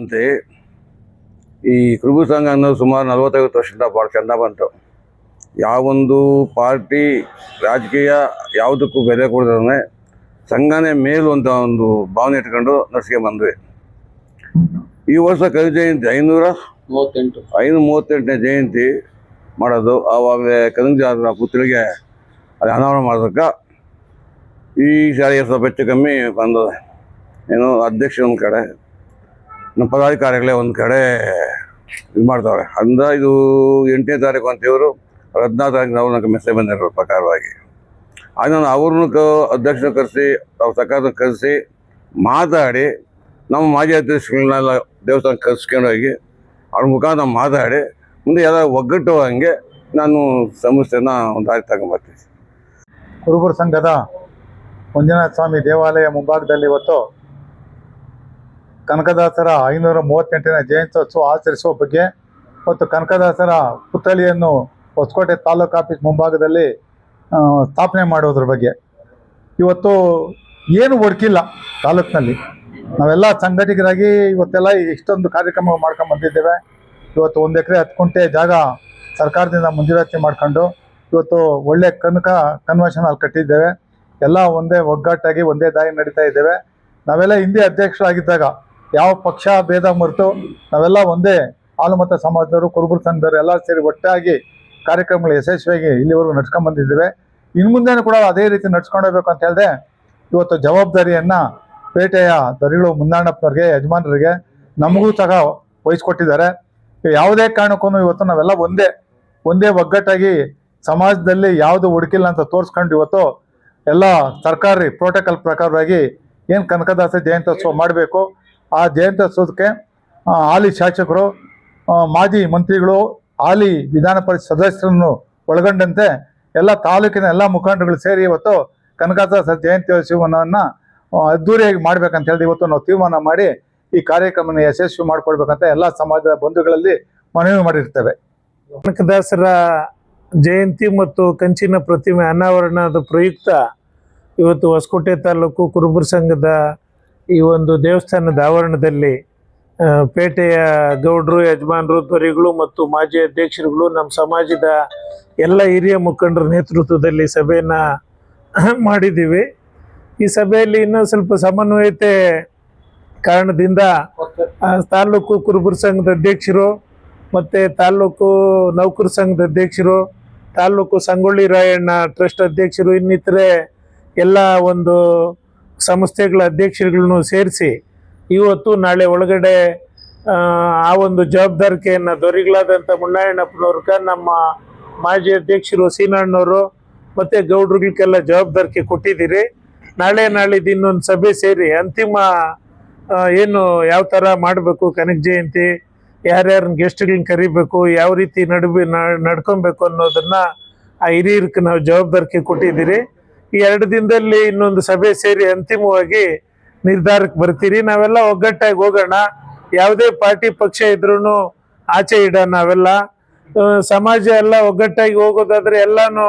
ಅಂತೆ ಈ ಕುರುಬು ಸಂಘ ಅನ್ನೋದು ಸುಮಾರು ನಲವತ್ತೈವತ್ತು ವರ್ಷದಿಂದ ಭಾಳ ಚೆಂದ ಬಂತು. ಯಾವೊಂದು ಪಾರ್ಟಿ ರಾಜಕೀಯ ಯಾವುದಕ್ಕೂ ಬೆಲೆ ಕೊಡದೇ ಸಂಘನೇ ಮೇಲು ಅಂತ ಒಂದು ಭಾವನೆ ಇಟ್ಕೊಂಡು ನಡ್ಸ್ಕೊಂಡ್ ಬಂದ್ವಿ. ಈ ವರ್ಷ ಕವಿ ಜಯಂತಿ ಐನೂರ ಮೂವತ್ತೆಂಟು. ಐನೂರ ಮೂವತ್ತೆಂಟನೇ ಜಯಂತಿ ಮಾಡೋದು. ಆವಾಗಲೇ ಜಾತ್ರ ಪುತ್ರಿಗೆ ಅಲ್ಲಿ ಅನಾವರಣ ಮಾಡೋದಕ್ಕೆ ಈ ಶಾಲೆಗೆ ಸ್ವಲ್ಪ ಹೆಚ್ಚು ಕಮ್ಮಿ ಬಂದದೆ. ಏನು ಅಧ್ಯಕ್ಷ ಒಂದು ಕಡೆ. ನಮ್ಮ ಪದಾಧಿಕಾರಿಗಳೇ ಒಂದು ಕಡೆ ಇದು ಮಾಡ್ತಾವ್ರೆ. ಅಂದ ಇದು ಎಂಟನೇ ತಾರೀಕು ಅಂತ ಇವರು ಹದಿನಾರು ತಾರೀಕು ನಾವು ನನಗೆ ಮೆಸೇಜ್ ಬಂದಿರೋ ಪ್ರಕಾರವಾಗಿ. ಆಗ ನಾನು ಅವ್ರನ್ನ ಕ ಅಧ್ಯಕ್ಷನ ಕರೆಸಿ, ಅವ್ರ ಸರ್ಕಾರದ ಕರೆಸಿ ಮಾತಾಡಿ, ನಮ್ಮ ಮಾಜಿ ಅಧ್ಯಕ್ಷಗಳನ್ನೆಲ್ಲ ದೇವಸ್ಥಾನ ಕರೆಸ್ಕೊಂಡು ಹೋಗಿ ಅವ್ರ ಮುಖಾಂತರ ಮಾತಾಡಿ, ಮುಂದೆ ಎಲ್ಲ ಒಗ್ಗಟ್ಟು ಹಂಗೆ ನಾನು ಸಮಸ್ಯೆನ ಒಂದು ದಾರಿ ತಗೊಂಬರ್ತೀನಿ ಕುರುಬರ ಸಂಘದ ಮಂಜುನಾಥ ಸ್ವಾಮಿ ದೇವಾಲಯ ಮುಂಭಾಗದಲ್ಲಿ ಇವತ್ತು ಕನಕದಾಸರ ಐನೂರ ಮೂವತ್ತೆಂಟನೇ ಜಯಂತ್ಯೋತ್ಸವ ಆಚರಿಸುವ ಬಗ್ಗೆ ಮತ್ತು ಕನಕದಾಸರ ಪುತ್ಥಳಿಯನ್ನು ಹೊಸಕೋಟೆ ತಾಲೂಕು ಆಫೀಸ್ ಮುಂಭಾಗದಲ್ಲಿ ಸ್ಥಾಪನೆ ಮಾಡೋದ್ರ ಬಗ್ಗೆ. ಇವತ್ತು ಏನು ಒಡಕಿಲ್ಲ ತಾಲೂಕಿನಲ್ಲಿ. ನಾವೆಲ್ಲ ಸಂಘಟಕರಾಗಿ ಇವತ್ತೆಲ್ಲ ಇಷ್ಟೊಂದು ಕಾರ್ಯಕ್ರಮ ಮಾಡ್ಕೊಂಡು ಬಂದಿದ್ದೇವೆ. ಇವತ್ತು ಒಂದು ಎಕರೆ ಹತ್ತು ಕುಂಟೆ ಜಾಗ ಸರ್ಕಾರದಿಂದ ಮಂಜೂರಾತಿ ಮಾಡ್ಕೊಂಡು ಇವತ್ತು ಒಳ್ಳೆ ಕನಕ ಕನ್ವೆನ್ಷನ್ ಅಲ್ಲಿ ಕಟ್ಟಿದ್ದೇವೆ. ಎಲ್ಲ ಒಂದೇ ಒಗ್ಗಟ್ಟಾಗಿ ಒಂದೇ ದಾರಿ ನಡೀತಾ ಇದ್ದೇವೆ. ನಾವೆಲ್ಲ ಹಿಂದೆ ಅಧ್ಯಕ್ಷರಾಗಿದ್ದಾಗ ಯಾವ ಪಕ್ಷ, ಭೇದ ಮರೆತು ನಾವೆಲ್ಲ ಒಂದೇ ಹಾಲುಮತ ಸಮಾಜದವರು, ಕುರುಬರು ಸಂಘದವರು ಎಲ್ಲ ಸೇರಿ ಒಟ್ಟಾಗಿ ಕಾರ್ಯಕ್ರಮಗಳು ಯಶಸ್ವಿಯಾಗಿ ಇಲ್ಲಿವರೆಗೂ ನಡ್ಸ್ಕೊಂಡ್ ಬಂದಿದ್ದೇವೆ. ಇನ್ನು ಮುಂದೆನೂ ಕೂಡ ಅದೇ ರೀತಿ ನಡ್ಸ್ಕೊಂಡು ಹೋಗ್ಬೇಕು ಅಂತ ಹೇಳಿದೆ, ಇವತ್ತು ಜವಾಬ್ದಾರಿಯನ್ನು ಪೇಟೆಯ ದರಿಗಳು ಮುಂದಾಣಪ್ಪನವ್ರಿಗೆ ಯಜಮಾನರಿಗೆ ನಮಗೂ ಸಹ ವಹಿಸ್ಕೊಟ್ಟಿದ್ದಾರೆ. ಯಾವುದೇ ಕಾರಣಕ್ಕೂ ಇವತ್ತು ನಾವೆಲ್ಲ ಒಂದೇ ಒಂದೇ ಒಗ್ಗಟ್ಟಾಗಿ ಸಮಾಜದಲ್ಲಿ ಯಾವುದು ಹುಡುಕಿಲ್ಲ ಅಂತ ತೋರಿಸ್ಕೊಂಡು ಇವತ್ತು ಎಲ್ಲ ಸರ್ಕಾರಿ ಪ್ರೋಟೋಕಾಲ್ ಪ್ರಕಾರವಾಗಿ ಏನು ಕನಕದಾಸ ಜಯಂತ್ಯೋತ್ಸವ ಮಾಡಬೇಕು ಆ ಜಯಂತ್ಯೋತ್ಸವಕ್ಕೆ ಹಾಲಿ ಶಾಸಕರು ಮಾಜಿ ಮಂತ್ರಿಗಳು, ಹಾಲಿ ವಿಧಾನ ಪರಿಷತ್ ಸದಸ್ಯರನ್ನು ಒಳಗೊಂಡಂತೆ ಎಲ್ಲ ತಾಲೂಕಿನ ಎಲ್ಲ ಮುಖಂಡರುಗಳು ಸೇರಿ ಇವತ್ತು ಕನಕದಾಸ ಜಯಂತ್ಯೋತ್ಸವವನ್ನು ಅದ್ದೂರಿಯಾಗಿ ಮಾಡ್ಬೇಕಂತ ಹೇಳಿ ಇವತ್ತು ನಾವು ತೀರ್ಮಾನ ಮಾಡಿ ಈ ಕಾರ್ಯಕ್ರಮನ ಯಶಸ್ವಿ ಮಾಡ್ಕೊಳ್ಬೇಕಂತ ಎಲ್ಲ ಸಮಾಜದ ಬಂಧುಗಳಲ್ಲಿ ಮನವಿ ಮಾಡಿರ್ತೇವೆ. ಕನಕದಾಸರ ಜಯಂತಿ ಮತ್ತು ಕಂಚಿನ ಪ್ರತಿಮೆ ಅನಾವರಣದ ಪ್ರಯುಕ್ತ ಇವತ್ತು ಹೊಸಕೋಟೆ ತಾಲೂಕು ಕುರುಬರ ಸಂಘದ ಈ ಒಂದು ದೇವಸ್ಥಾನದ ಆವರಣದಲ್ಲಿ ಪೇಟೆಯ ಗೌಡ್ರು, ಯಜಮಾನರು ಪರಿಗಳು ಮತ್ತು ಮಾಜಿ ಅಧ್ಯಕ್ಷರುಗಳು ನಮ್ಮ ಸಮಾಜದ ಎಲ್ಲ ಹಿರಿಯ ಮುಖಂಡರ ನೇತೃತ್ವದಲ್ಲಿ ಸಭೆಯನ್ನು ಮಾಡಿದ್ದೀವಿ. ಈ ಸಭೆಯಲ್ಲಿ ಇನ್ನೂ ಸ್ವಲ್ಪ ಸಮನ್ವಯತೆ ಕಾರಣದಿಂದ ತಾಲೂಕು ಕುರುಬರ ಸಂಘದ ಅಧ್ಯಕ್ಷರು ಮತ್ತು ತಾಲೂಕು ನೌಕರ ಸಂಘದ ಅಧ್ಯಕ್ಷರು, ತಾಲೂಕು ಸಂಗೊಳ್ಳಿ ರಾಯಣ್ಣ ಟ್ರಸ್ಟ್ ಅಧ್ಯಕ್ಷರು ಇನ್ನಿತರೆ ಎಲ್ಲ ಒಂದು ಸಂಸ್ಥೆಗಳ ಅಧ್ಯಕ್ಷರುಗಳನ್ನು ಸೇರಿಸಿ ಇವತ್ತು ನಾಳೆ ಒಳಗಡೆ ಆ, ಒಂದು ಜವಾಬ್ದಾರಿಕೆಯನ್ನು ದೊರೆಗಳಾದಂಥ ಮುಳ್ಳಯ್ಯಣ್ಣಪ್ಪನವ್ರಗ ನಮ್ಮ ಮಾಜಿ ಅಧ್ಯಕ್ಷರು ಸೀನಣ್ಣವರು ಮತ್ತು ಗೌಡ್ರುಗಳಿಗೆಲ್ಲ ಜವಾಬ್ದಾರಿಕೆ ಕೊಟ್ಟಿದ್ದೀರಿ. ನಾಳೆ ನಾಳೆ ಇನ್ನೊಂದು ಸಭೆ ಸೇರಿ ಅಂತಿಮ ಏನು ಯಾವ ಥರ ಮಾಡಬೇಕು ಕನಕ ಜಯಂತಿ ಯಾರ್ಯಾರನ್ನ ಗೆಸ್ಟ್ಗಳನ್ನ ಕರಿಬೇಕು ಯಾವ ರೀತಿ ನಡ್ಬಿ ನಡ್ಕೊಬೇಕು ಅನ್ನೋದನ್ನು ಆ ಹಿರಿಯರಿಗೆ ನಾವು ಜವಾಬ್ದಾರಿಕೆ ಕೊಟ್ಟಿದ್ದೀರಿ. ಈ ಎರಡು ದಿನದಲ್ಲಿ ಇನ್ನೊಂದು ಸಭೆ ಸೇರಿ ಅಂತಿಮವಾಗಿ ನಿರ್ಧಾರಕ್ಕೆ ಬರ್ತೀರಿ. ನಾವೆಲ್ಲ ಒಗ್ಗಟ್ಟಾಗಿ ಹೋಗೋಣ. ಯಾವುದೇ ಪಾರ್ಟಿ ಪಕ್ಷ ಇದ್ರೂ ಆಚೆ ಇಡೋಣ ನಾವೆಲ್ಲ. ಸಮಾಜ ಎಲ್ಲ ಒಗ್ಗಟ್ಟಾಗಿ ಹೋಗೋದಾದ್ರೆ ಎಲ್ಲಾನು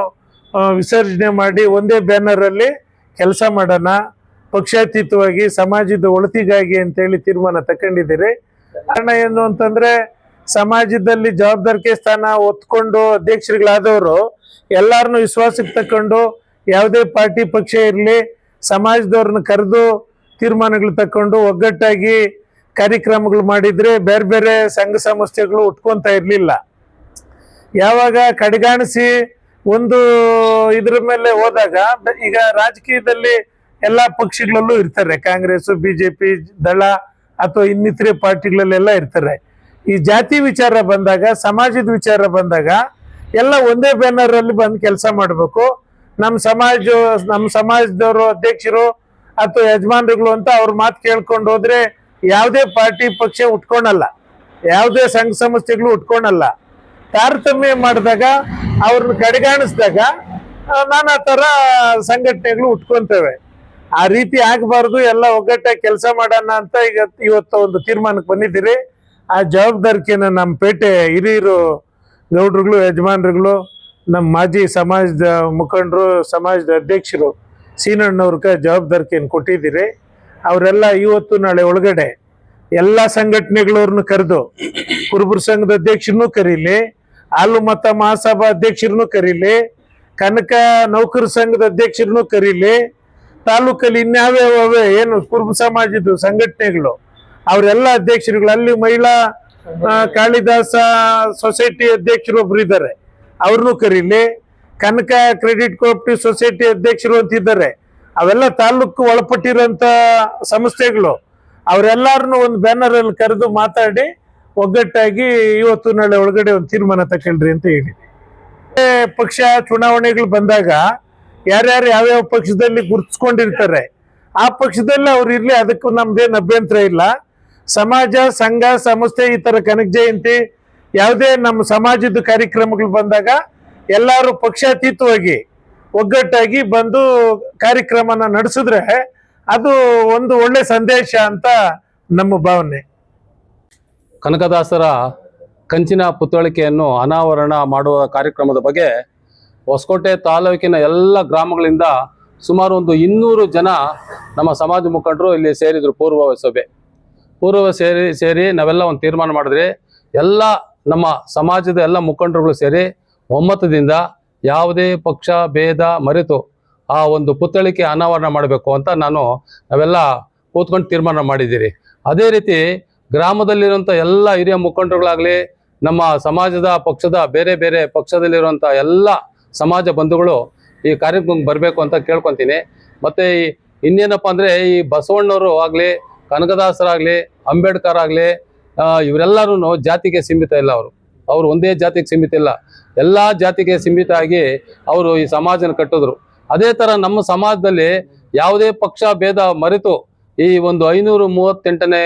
ವಿಸರ್ಜನೆ ಮಾಡಿ ಒಂದೇ ಬ್ಯಾನರಲ್ಲಿ ಕೆಲಸ ಮಾಡೋಣ. ಪಕ್ಷಾತೀತವಾಗಿ, ಸಮಾಜದ ಒಳತಿಗಾಗಿ ಅಂತೇಳಿ ತೀರ್ಮಾನ ತಗೊಂಡಿದ್ದೀರಿ. ಕಾರಣ ಏನು ಅಂತಂದ್ರೆ, ಸಮಾಜದಲ್ಲಿ ಜವಾಬ್ದಾರಿಕೆ ಸ್ಥಾನ ಒತ್ಕೊಂಡು ಅಧ್ಯಕ್ಷರುಗಳಾದವರು ಎಲ್ಲಾರನ್ನು ವಿಶ್ವಾಸಕ್ಕೆ ತಕೊಂಡು ಯಾವುದೇ ಪಾರ್ಟಿ ಪಕ್ಷ ಇರಲಿ, ಸಮಾಜದವ್ರನ್ನ ಕರೆದು ತೀರ್ಮಾನಗಳು ತಕೊಂಡು ಒಗ್ಗಟ್ಟಾಗಿ ಕಾರ್ಯಕ್ರಮಗಳು ಮಾಡಿದ್ರೆ ಬೇರೆ ಬೇರೆ ಸಂಘ ಸಂಸ್ಥೆಗಳು ಉಟ್ಕೊಂತ ಇರಲಿಲ್ಲ. ಯಾವಾಗ ಕಡೆಗಾಣಿಸಿ ಒಂದು ಇದ್ರ ಮೇಲೆ ಹೋದಾಗ, ಈಗ ರಾಜಕೀಯದಲ್ಲಿ ಎಲ್ಲಾ ಪಕ್ಷಗಳಲ್ಲೂ ಇರ್ತಾರೆ. ಕಾಂಗ್ರೆಸ್, ಬಿಜೆಪಿ, ದಳ ಅಥವಾ ಇನ್ನಿತರೆ ಪಾರ್ಟಿಗಳಲ್ಲೆಲ್ಲ ಇರ್ತಾರೆ. ಈ ಜಾತಿ ವಿಚಾರ ಬಂದಾಗ, ಸಮಾಜದ ವಿಚಾರ ಬಂದಾಗ ಎಲ್ಲ ಒಂದೇ ಬ್ಯಾನರ್ ಅಲ್ಲಿ ಬಂದು ಕೆಲಸ ಮಾಡಬೇಕು. ನಮ್ಮ ಸಮಾಜ ನಮ್ಮ ಸಮಾಜದವರು, ಅಧ್ಯಕ್ಷರು ಅಥವಾ ಯಜಮಾನರುಗಳು ಅಂತ ಅವ್ರ ಮಾತು ಕೇಳ್ಕೊಂಡು ಹೋದ್ರೆ ಯಾವುದೇ ಪಾರ್ಟಿ ಪಕ್ಷ ಉಟ್ಕೊಳಲ್ಲ. ಯಾವುದೇ ಸಂಘ ಸಂಸ್ಥೆಗಳು ಉಟ್ಕೊಳಲ್ಲ. ತಾರತಮ್ಯ ಮಾಡಿದಾಗ, ಅವ್ರನ್ನ ಕಡೆಗಾಣಿಸಿದಾಗ ನಾನಾ ತರ ಸಂಘಟನೆಗಳು ಉಟ್ಕೊಂತವೆ. ಆ ರೀತಿ ಆಗಬಾರ್ದು, ಎಲ್ಲ ಒಗ್ಗಟ್ಟಾಗಿ ಕೆಲಸ ಮಾಡೋಣ ಅಂತ ಈಗ ಇವತ್ತು ಒಂದು ತೀರ್ಮಾನಕ್ಕೆ ಬಂದಿದ್ದೀರಿ. ಆ ಜವಾಬ್ದಾರಿಕೆನ ನಮ್ಮ ಪೇಟೆ ಹಿರಿಯರು ಗೌಡ್ರುಗಳು, ಯಜಮಾನ್ರುಗಳು ನಮ್ಮ ಮಾಜಿ ಸಮಾಜದ ಮುಖಂಡರು, ಸಮಾಜದ ಅಧ್ಯಕ್ಷರು ಸೀನಣ್ಣವ್ರಿಗೆ ಜವಾಬ್ದಾರಿಕೆಯನ್ನು ಕೊಟ್ಟಿದ್ದೀರಿ. ಅವರೆಲ್ಲ ಇವತ್ತು ನಾಳೆ ಒಳಗಡೆ ಎಲ್ಲ ಸಂಘಟನೆಗಳವ್ರನ್ನ ಕರೆದು ಕುರುಬರ ಸಂಘದ ಅಧ್ಯಕ್ಷರನ್ನು ಕರೀಲಿ, ಹಾಲು ಮತ ಮಹಾಸಭಾ ಅಧ್ಯಕ್ಷರನ್ನು ಕರೀಲಿ, ಕನಕ ನೌಕರ ಸಂಘದ ಅಧ್ಯಕ್ಷರನ್ನು ಕರೀಲಿ, ತಾಲೂಕಲ್ಲಿ ಇನ್ಯಾವ್ಯಾವ ಏನು ಕುರುಬ ಸಮಾಜದ ಸಂಘಟನೆಗಳು, ಅವರೆಲ್ಲ ಅಧ್ಯಕ್ಷರುಗಳು, ಅಲ್ಲಿ ಮಹಿಳಾ ಕಾಳಿದಾಸ ಸೊಸೈಟಿ ಅಧ್ಯಕ್ಷರು ಒಬ್ರು ಇದ್ದಾರೆ. ಅವ್ರನ್ನೂ ಕರೀಲಿ. ಕನಕ ಕ್ರೆಡಿಟ್ ಕೋಆಪರೇಟಿವ್ ಸೊಸೈಟಿ ಅಧ್ಯಕ್ಷರು ಅಂತಿದ್ದಾರೆ. ಅವೆಲ್ಲ ತಾಲೂಕು ಒಳಪಟ್ಟಿರೋಂಥ ಸಂಸ್ಥೆಗಳು. ಅವರೆಲ್ಲರನ್ನು ಒಂದು ಬ್ಯಾನರ್ ಅಲ್ಲಿ ಕರೆದು ಮಾತಾಡಿ, ಒಗ್ಗಟ್ಟಾಗಿ ಇವತ್ತು ನಾಳೆ ಒಳಗಡೆ ಒಂದು ತೀರ್ಮಾನ ತಗೊಳ್ರಿ ಅಂತ ಹೇಳಿ ಪಕ್ಷ ಚುನಾವಣೆಗಳು ಬಂದಾಗ ಯಾರ್ಯಾರು ಯಾವ್ಯಾವ ಪಕ್ಷದಲ್ಲಿ ಗುರ್ತಿಸ್ಕೊಂಡಿರ್ತಾರೆ, ಆ ಪಕ್ಷದಲ್ಲಿ ಅವ್ರು ಇರ್ಲಿ, ಅದಕ್ಕೂ ನಮ್ದೇನು ಅಭ್ಯಂತರ ಇಲ್ಲ. ಸಮಾಜ, ಸಂಘ, ಸಂಸ್ಥೆ, ಈ ತರ ಕನಕ ಜಯಂತಿ ಯಾವುದೇ ನಮ್ಮ ಸಮಾಜದ ಕಾರ್ಯಕ್ರಮಗಳು ಬಂದಾಗ ಎಲ್ಲರೂ ಪಕ್ಷಾತೀತವಾಗಿ ಒಗ್ಗಟ್ಟಾಗಿ ಬಂದು ಕಾರ್ಯಕ್ರಮನ ನಡೆಸಿದ್ರೆ ಅದು ಒಂದು ಒಳ್ಳೆ ಸಂದೇಶ ಅಂತ ನಮ್ಮ ಭಾವನೆ. ಕನಕದಾಸರ ಕಂಚಿನ ಪುತ್ಥಳಿಕೆಯನ್ನು ಅನಾವರಣ ಮಾಡುವ ಕಾರ್ಯಕ್ರಮದ ಬಗ್ಗೆ ಹೊಸಕೋಟೆ ತಾಲೂಕಿನ ಎಲ್ಲ ಗ್ರಾಮಗಳಿಂದ ಸುಮಾರು ಒಂದು ಇನ್ನೂರು ಜನ ನಮ್ಮ ಸಮಾಜ ಮುಖಂಡರು ಇಲ್ಲಿ ಸೇರಿದರು ಪೂರ್ವ ಸಭೆ. ಪೂರ್ವ ಸೇರಿ ಸೇರಿ ನಾವೆಲ್ಲ ಒಂದು ತೀರ್ಮಾನ ಮಾಡಿದ್ರಿ ಎಲ್ಲ ನಮ್ಮ ಸಮಾಜದ ಎಲ್ಲ ಮುಖಂಡರುಗಳು ಸೇರಿ ಒಮ್ಮತದಿಂದ ಯಾವುದೇ ಪಕ್ಷ, ಭೇದ ಮರೆತು ಆ ಒಂದು ಪುತ್ಥಳಿಕೆ ಅನಾವರಣ ಮಾಡಬೇಕು ಅಂತ ನಾನು ನಾವೆಲ್ಲ ಕೂತ್ಕೊಂಡು ತೀರ್ಮಾನ ಮಾಡಿದ್ದೀರಿ. ಅದೇ ರೀತಿ ಗ್ರಾಮದಲ್ಲಿರುವಂಥ ಎಲ್ಲ ಹಿರಿಯ ಮುಖಂಡರುಗಳಾಗಲಿ, ನಮ್ಮ ಸಮಾಜದ ಪಕ್ಷದ ಬೇರೆ ಬೇರೆ ಪಕ್ಷದಲ್ಲಿರುವಂಥ ಎಲ್ಲ ಸಮಾಜ ಬಂಧುಗಳು ಈ ಕಾರ್ಯಕ್ರಮಕ್ಕೆ ಬರಬೇಕು ಅಂತ ಕೇಳ್ಕೊತೀನಿ. ಮತ್ತು ಇನ್ನೇನಪ್ಪ ಅಂದರೆ ಈ ಬಸವಣ್ಣವರು ಆಗಲಿ, ಕನಕದಾಸರಾಗಲಿ, ಅಂಬೇಡ್ಕರ್ ಆಗಲಿ ಇವರೆಲ್ಲರೂ ಜಾತಿಗೆ ಸೀಮಿತ ಇಲ್ಲ ಅವರು. ಅವರು ಒಂದೇ ಜಾತಿಗೆ ಸೀಮಿತ ಇಲ್ಲ. ಎಲ್ಲ ಜಾತಿಗೆ ಸೀಮಿತ ಆಗಿ ಅವರು ಈ ಸಮಾಜನ ಕಟ್ಟಿದ್ರು. ಅದೇ ಥರ ನಮ್ಮ ಸಮಾಜದಲ್ಲಿ ಯಾವುದೇ ಪಕ್ಷ ಭೇದ ಮರೆತು ಈ ಒಂದು ಐನೂರು ಮೂವತ್ತೆಂಟನೇ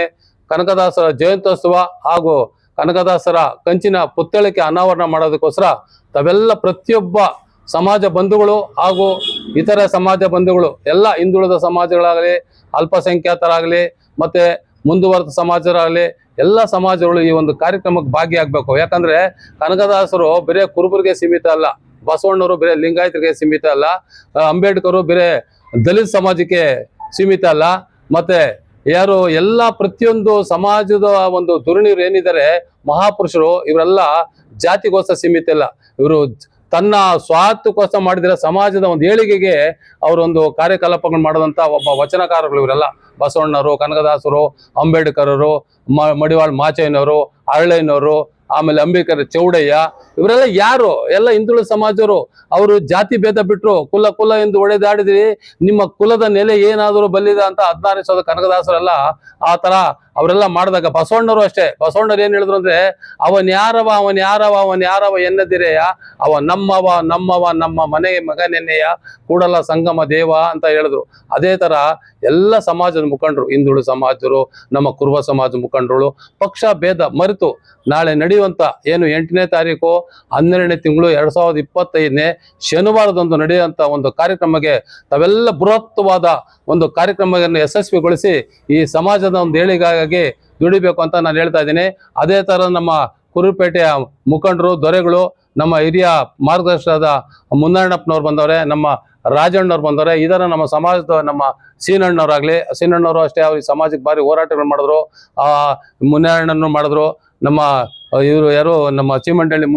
ಕನಕದಾಸರ ಜಯಂತ್ಯೋತ್ಸವ ಹಾಗೂ ಕನಕದಾಸರ ಕಂಚಿನ ಪುತ್ಥಳಿಕೆ ಅನಾವರಣ ಮಾಡೋದಕ್ಕೋಸ್ಕರ ತಾವೆಲ್ಲ ಪ್ರತಿಯೊಬ್ಬ ಸಮಾಜ ಬಂಧುಗಳು ಹಾಗೂ ಇತರ ಸಮಾಜ ಬಂಧುಗಳು, ಎಲ್ಲ ಹಿಂದುಳಿದ ಸಮಾಜಗಳಾಗಲಿ, ಅಲ್ಪಸಂಖ್ಯಾತರಾಗಲಿ, ಮತ್ತೆ ಮುಂದುವರೆದ ಸಮಾಜರಾಗಲಿ ಎಲ್ಲ ಸಮಾಜಗಳು ಈ ಒಂದು ಕಾರ್ಯಕ್ರಮಕ್ಕೆ ಭಾಗಿಯಾಗಬೇಕು. ಯಾಕಂದ್ರೆ ಕನಕದಾಸರು ಬರೀ ಕುರುಬರಿಗೆ ಸೀಮಿತ ಅಲ್ಲ ಬಸವಣ್ಣವರು ಬೇರೆ ಲಿಂಗಾಯತರಿಗೆ ಸೀಮಿತ ಅಲ್ಲ ಅಂಬೇಡ್ಕರ್ ಬೇರೆ ದಲಿತ ಸಮಾಜಕ್ಕೆ ಸೀಮಿತ ಅಲ್ಲ. ಮತ್ತೆ ಯಾರು ಎಲ್ಲ ಪ್ರತಿಯೊಂದು ಸಮಾಜದ ಒಂದು ದುರ್ಣಿರು ಏನಿದ್ದಾರೆ ಮಹಾಪುರುಷರು, ಇವರೆಲ್ಲ ಜಾತಿಗೋಸ್ಕರ ಸೀಮಿತ ಇಲ್ಲ. ಇವರು ತನ್ನ ಸ್ವಾರ್ಥಕ್ಕೋಸ್ಕರ ಮಾಡಿದಿರ ಸಮಾಜದ ಒಂದು ಏಳಿಗೆಗೆ ಅವರೊಂದು ಕಾರ್ಯಕಲಾಪಗಳು ಮಾಡಿದಂಥ ಒಬ್ಬ ವಚನಕಾರರು ಇವರೆಲ್ಲ. ಬಸವಣ್ಣರು ಕನಕದಾಸರು, ಅಂಬೇಡ್ಕರರು, ಮ, ಮಡಿವಾಳ್ ಮಾಚಯ್ಯನವರು ಅರಳಯ್ಯನವರು ಆಮೇಲೆ ಅಂಬೇಡ್ಕರ್ ಚೌಡಯ್ಯ, ಇವರೆಲ್ಲ ಯಾರು? ಎಲ್ಲ ಹಿಂದುಳಿದ ಸಮಾಜರು. ಅವರು ಜಾತಿ ಭೇದ ಬಿಟ್ಟರು ಕುಲ ಕುಲ ಎಂದು ಒಡೆದಾಡಿದ್ರಿ ನಿಮ್ಮ ಕುಲದ ನೆಲೆ ಏನಾದರೂ ಬಲ್ಲಿದ ಅಂತ ಹದಿನಾರು ಸಾವಿರದ ಕನಕದಾಸರೆಲ್ಲ ಆ ತರ ಅವರೆಲ್ಲ ಮಾಡಿದಾಗ ಬಸವಣ್ಣರು ಅಷ್ಟೇ. ಬಸವಣ್ಣರು ಏನ್ ಹೇಳಿದ್ರು ಅಂದ್ರೆ, ಅವನ್ ಯಾರವ ಅವನ್ ಯಾರವ ಅವನ್ ಯಾರವ ಎನ್ನದಿರೆಯ? ಅವ ನಮ್ಮವ ನಮ್ಮವ, ನಮ್ಮ ಮನೆಯ ಮಗನೆನ್ನೆಯ? ಕೂಡಲ ಸಂಗಮ ದೇವ? ಅಂತ ಹೇಳಿದ್ರು. ಅದೇ ತರ ಎಲ್ಲ ಸಮಾಜದ ಮುಖಂಡರು, ಹಿಂದುಳು ಸಮಾಜರು, ನಮ್ಮ ಕುರುಬ ಸಮಾಜ ಮುಖಂಡರು ಪಕ್ಷ ಭೇದ ಮರೆತು ನಾಳೆ ನಡೆಯುವಂತ ಏನು ಎಂಟನೇ ತಾರೀಕು, ಹನ್ನೆರಡನೇ ತಿಂಗಳು ಎರಡ್ ಸಾವಿರದ ಇಪ್ಪತ್ತೈದನೇ ಶನಿವಾರದಂದು ನಡೆಯುವಂತ ಒಂದು ಕಾರ್ಯಕ್ರಮಕ್ಕೆ ತಾವೆಲ್ಲ ಬೃಹತ್ವಾದ ಒಂದು ಕಾರ್ಯಕ್ರಮವನ್ನು ಯಶಸ್ವಿಗೊಳಿಸಿ ಈ ಸಮಾಜದ ಒಂದು ಏಳಿಗಾಗಿ ದುಡಿಬೇಕು ಅಂತ ನಾನು ಹೇಳ್ತಾ ಇದ್ದೀನಿ. ಅದೇ ತರ ನಮ್ಮ ಕುರುಪೇಟೆಯ ಮುಖಂಡರು, ದೊರೆಗಳು, ನಮ್ಮ ಹಿರಿಯ ಮಾರ್ಗದರ್ಶನದ ಮುನ್ನಣ್ಣಪ್ಪನವ್ರು ಬಂದವರೇ, ನಮ್ಮ ರಾಜಣ್ಣವ್ರು ಬಂದವರೆ ಇದರ ನಮ್ಮ ಸಮಾಜದ ನಮ್ಮ ಸೀನಣ್ಣವ್ರಾಗ್ಲಿ, ಸೀನಣ್ಣವರು ಅಷ್ಟೇ ಅವ್ರಿಗೆ ಸಮಾಜಕ್ಕೆ ಭಾರಿ ಹೋರಾಟಗಳು ಮಾಡಿದ್ರು. ಆ ಮುನ್ನಣ್ಣನ್ನು ಮಾಡಿದ್ರು. ನಮ್ಮ ಇವರು ಯಾರು ನಮ್ಮ ಚೀಮಂಡಳ್ಳಿ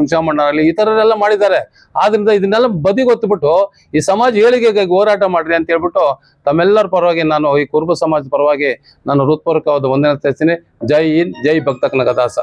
ಆಗಲಿ ಈ ಥರರೆಲ್ಲ ಮಾಡಿದ್ದಾರೆ. ಆದ್ರಿಂದ ಇದನ್ನೆಲ್ಲ ಬದಿಗೊತ್ತುಬಿಟ್ಟು ಈ ಸಮಾಜ ಏಳಿಗೆಗಾಗಿ ಹೋರಾಟ ಮಾಡ್ರಿ ಅಂತ ಹೇಳ್ಬಿಟ್ಟು ತಮ್ಮೆಲ್ಲರ ಪರವಾಗಿ ನಾನು ಈ ಕುರುಬ ಸಮಾಜದ ಪರವಾಗಿ ನಾನು ಹೃತ್ಪೂರ್ವಕವಾದ ವಂದನೆ ತಿಳಿಸ್ತೀನಿ ಜೈ ಹಿಂದ್, ಜೈ ಭಕ್ತ ಕನಕದಾಸ.